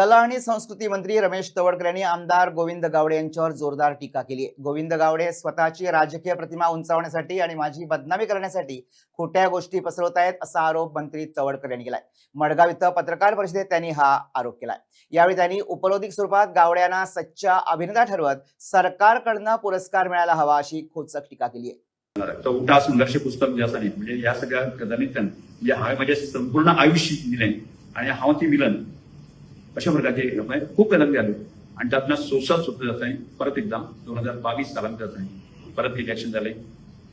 कला आणि संस्कृती मंत्री रमेश तवडकर यांनी आमदार गोविंद गावडे यांच्यावर जोरदार टीका केली गोविंद गावडे स्वतःची राजकीय प्रतिमा उंचावण्यासाठी आणि माझी बदनामी करण्यासाठी खोट्या गोष्टी पसरवत आहेत असा आरोप मंत्री तवडकर यांनी केलाय. मडगाव इथं पत्रकार परिषदेत त्यांनी हा आरोप केलाय. यावेळी त्यांनी उपरोधिक स्वरूपात गावड्यांना सच्चा अभिनेता ठरवत सरकारकडनं पुरस्कार मिळायला हवा अशी खोचक टीका केली आहे. चौथा संघर्ष पुस्तक जे म्हणजे या सगळ्या म्हणजे हांवें माझे संपूर्ण आयुष्य दिलें आणि हांव ती मिलन अशा प्रकारचे म्हणजे खूप गजाली जाल्यो आणि त्यातनं सोसात सुद्धा जाताय परत एकदा दोन हजार बावीस सालांत जाताय परत इलेक्शन जालें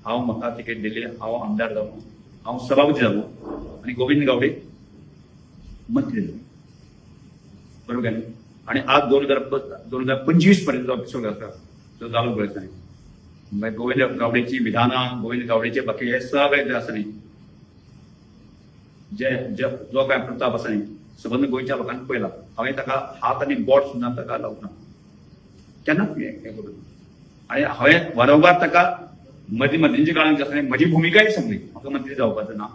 हांव म्हाका तिकेट दिली. हांव आमदार जालो हांव सभापती जालो आणि गोविंद गावडे मंत्री जालो बरोबर काय आणि आज दोन हजार दोन हजार पंचवीसपर्यंत जो एपिसोड आसा तो चालू करायचा आहे. म्हणजे गोविंद गावडेची विधानां गोविंद गावडेचे बाकी हे सगळे जे आसा न्ही. जे जो काय प्रताप आसा सबंद गोंयच्या लोकांक पळयला हांवें ताका हात आनी बोट सुद्दां ताका लावूंक ना केन्नाच हें करून आनी हांवें वारंवार ताका मदीं मदींच्या काळांत आसलें म्हजी भुमिकाय सांगली म्हाका मंत्री जावपाचो ना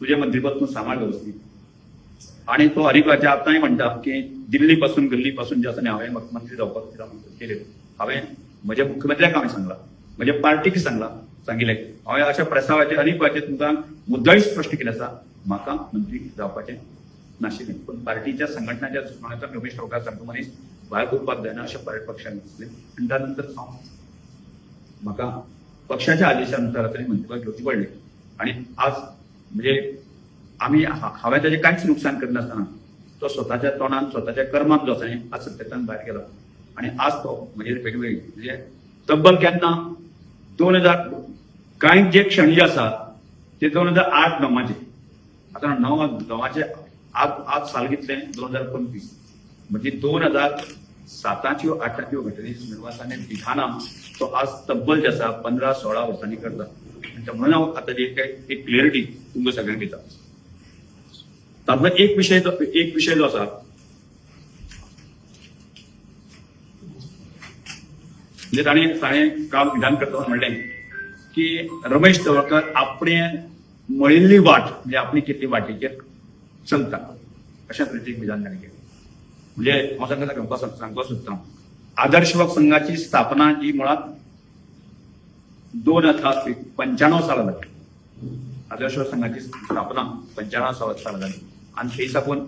तुजें मंत्रीपद तूं सांबाळ वेवस्थीत आनी तो हरिकाच्या आतांय म्हणटा की दिल्ली पासून गल्ली पासून जे आसा हांवें म्हाका मंत्री जावपाक केले हांवें म्हज्या मुख्यमंत्र्याक हांवें सांगला. म्हज्या पार्टीक सांगला. सांगिल्लें हांवें अशा प्रस्तावाचेर हरिकाचे तुमकां मुद्दई स्पश्ट केलें आसा म्हाका मंत्री जावपाचें नाशिल्लें पूण पार्टीच्या संघटनाच्या सुचवण्याचा रमेश टोकार सांगतो मनीस भायर उरपाक जायना अशें पर्यट पक्षान दिसलें आनी त्या नंतर म्हाका पक्षाच्या आदेशानुसार तरी मंत्रिपद घेवची पडले. आणि आज म्हणजे आम्ही हांवें ताजें कांयच नुकसान करनासतना तो स्वताच्या तोंडान स्वताच्या कर्मात जो आसा न्ही आज सत्तेतल्यान भायर गेलो. आणि आज तो म्हणजे वेगवेगळी म्हणजे तब्बल केन्ना दोन हजार कांय जे क्षण जे आसा ते दोन हजार आठ णवाचे आता नव णवाचे आज आज साल घेतले दोन हज़ार पंचवीस. म्हणजे दोन हज़ार साताच्यो आठाच्यो घटने निर्वासाने विधानां तो आज तब्बल जे आसा पंदरा सोळा वर्सांनी करता म्हणून हांव आतां जे काय एक क्लिअरिटी तुमकां सगळ्यांक दिता तातूंतलो एक विशय जो एक विशय जो आसा म्हणजे ताणें ताणें काल विधान करतना म्हणलें की रमेश तवडकर आपणे मळिल्ली वाट, म्हणजे आपली केल्ली वाटेचेर चलता अशा तरेचें विधान ताणें केलें. म्हणजे हांव तांकां सांगपाक सोद- सांगपाक आदर्श संघाची स्थापना ही मुळात दोन हजार पंच्याण्णव साला जाली आदर्श संघाची स्थापना पंच्याण्णव साला साला जाली आणि तेच साकून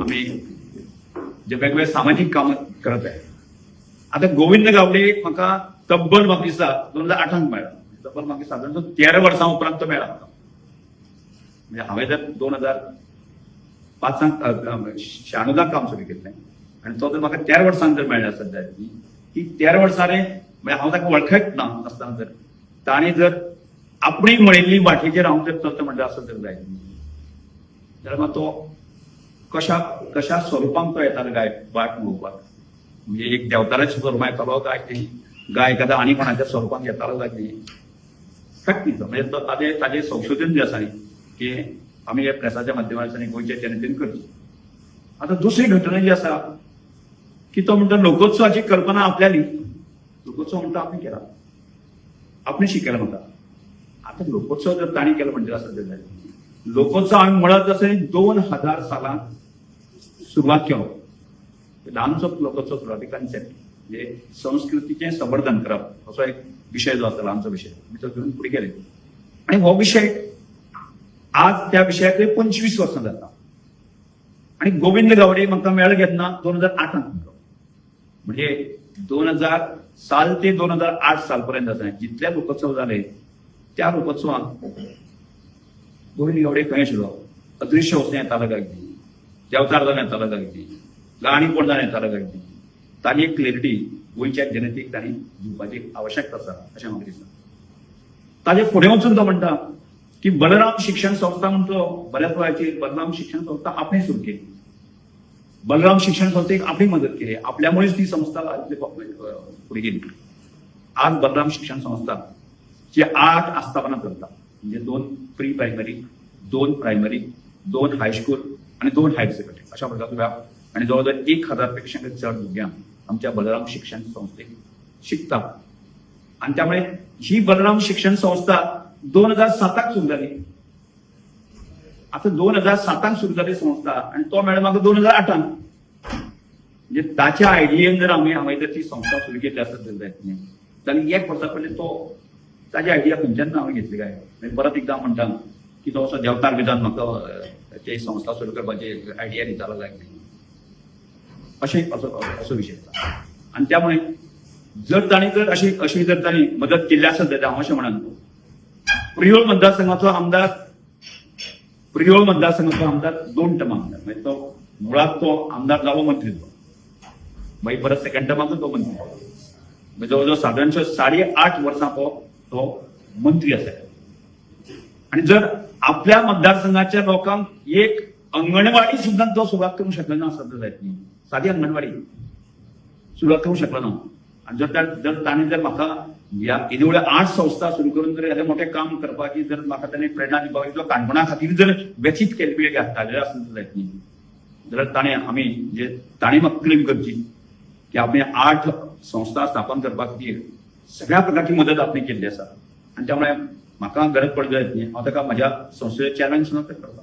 आम्ही जे वेगवेगळे सामाजिक काम करत आहे. आता गोविंद गावडे म्हाका तब्बल म्हाका दोन हजार आठांक मेळ्ळा तब्बल म्हाका साधारण तेरा वर्सां उपरांत तो मेळ्ळा म्हणजे हांवें जर दोन हजार पांचांक शाणुदाक काम सुरू केल्लें आनी तो म्हणजे जर म्हाका तेरा वर्सांक जर मेळ्ळा जाय की तेरा वर्सां रे म्हणजे हांव ताका वळखत ना आसतना जर ताणें जर आपणी म्हणिल्ली वाटेचेर हांव जर चलता म्हणटा आसत जर जाय जाल्यार मात तो कशा कशा स्वरुपांत तो येतालो गाय वाट पळोवपाक म्हणजे एक देवताराच्या स्वरुपान येतालो काय ती? गाय एखादा आनी कोणाच्या स्वरुपांत येतालो काय ती फॅक्ट म्हणजे तो ताजे ताजें संशोधन जे आसा न्ही की आमी हे प्रेसाच्या माध्यमांतल्यान गोंयच्या जनतेन करची आता दुसरी घटना जी आसा की तो म्हणटा लोकोत्सवाची कल्पना आपल्याली. लोकोत्सव म्हणटा आपण केला. आपण शिकयला म्हणटा आता लोकोत्सव जर ताणी केला म्हणजे असं जर लोकोत्सव आम्ही म्हणत असे दोन हजार सालात सुरुवात केलो. ल्हानसो लोकोत्सव सुरवाती कन्सेप्ट म्हणजे संस्कृतीचे संवर्धन करप असो एक विशय जो आसा ल्हानसो विशय भितर घेऊन फुडें गेले. आणि हो विषय आज त्या विशयाकडे पंचवीस वर्सां जाता आणि गोविंद गावडे म्हाका मेळ घेतना दोन हजार आठांत म्हणजे दोन हजार साल ते दोन हजार आठ साल पर्यंत आसा जितले लोकोत्सव जाले त्या लोकोत्सवात गोविंद गावडे खंय आशिल्लो अदृश्य वचून येतालो काय दी देवतार जावन येतालो काय ती गाणी कोण जावन येतालो काय ती ताची एक गोंयच्या जनतेक ताणी दिवपाची आवश्यकता आसा अशें म्हाका दिसता ताजे फुडें वचून तो म्हणटा की बलराम शिक्षण संस्था म्हणतो बऱ्याच वेळाची बलराम शिक्षण संस्था आपण सुरू केली. बलराम शिक्षण संस्थेक आपली मदत केली. आपल्यामुळेच ती संस्था पुढे गेली. आज बलराम शिक्षण संस्था जे आठ आस्थापना करता म्हणजे दोन प्री प्रायमरी दोन प्रायमरी दोन हायस्कूल आणि दोन हायर सेकंडरी अशा प्रकारचे व्याप आणि जवळजवळ एक हजारपेक्षा चड भुरग्यांक आमच्या बलराम शिक्षण संस्थेक शिकतात. आणि त्यामुळे ही बलराम शिक्षण संस्था दोन हजार साताक सुरू झाली. आता दोन हजार साताक सुरू झाली संस्था आणि तो मॅडम म्हाका दोन हजार आठांक म्हणजे ताच्या आयडियेन जर आम्ही हांवें जर ती संस्था सुरू केली आसत जाल्यार जाल्यार एक वर्सा पयलीं तो ताजी आयडिया खंयच्यान हांवें घेतली काय? म्हणजे परत एकदां म्हणटा की तो असो देवतार भितर म्हाका ते संस्था सुरू करपाची आयडिया दितालो जाय अशें असो असो विशय आसा आनी त्यामुळे जर ताणी जर अशी अशी जर ताणी मदत केली आसत जाल्यार हांव अशें म्हणन प्रियोळ मतदारसंघाचो आमदार प्रियोळ मतदारसंघाचो आमदार दोन टम आमदार. म्हणजे तो मुळात तो आमदार जावं मंत्री तो. मागीर परत सेकंड टर्माचो तो मंत्री. म्हणजे जवळजवळ साधारणशे साडे आठ वर्सां तो तो मंत्री आसा आणि जर आपल्या मतदारसंघाच्या लोकांक एक अंगणवाडी सुद्धा तो सुरुवात करू शकलो ना असं जायत न्ही. साधी अंगणवाडी सुरुवात करू शकलो ना. आणि जर त्या जर ताणें जर म्हाका ह्या कितें वेळा आठ संस्था सुरू करून जर एदें मोठे काम करपाची जर म्हाका ताणें प्रेरणा दिवपाक किंवा काणकोणा खातीर जर व्यथीत केले वेळ घातलेले आसूंक जायत न्ही. जाल्यार ताणें आमी म्हणजे ताणें म्हाका क्लेम करची की आपण आठ संस्था स्थापन करपा खातीर सगळ्या प्रकारची मदत आपली केल्ली आसा. आनी त्यामुळे म्हाका गरज पडली जायत न्ही. हांव ताका म्हज्या संस्थेचे चॅलेंज सुद्दां करता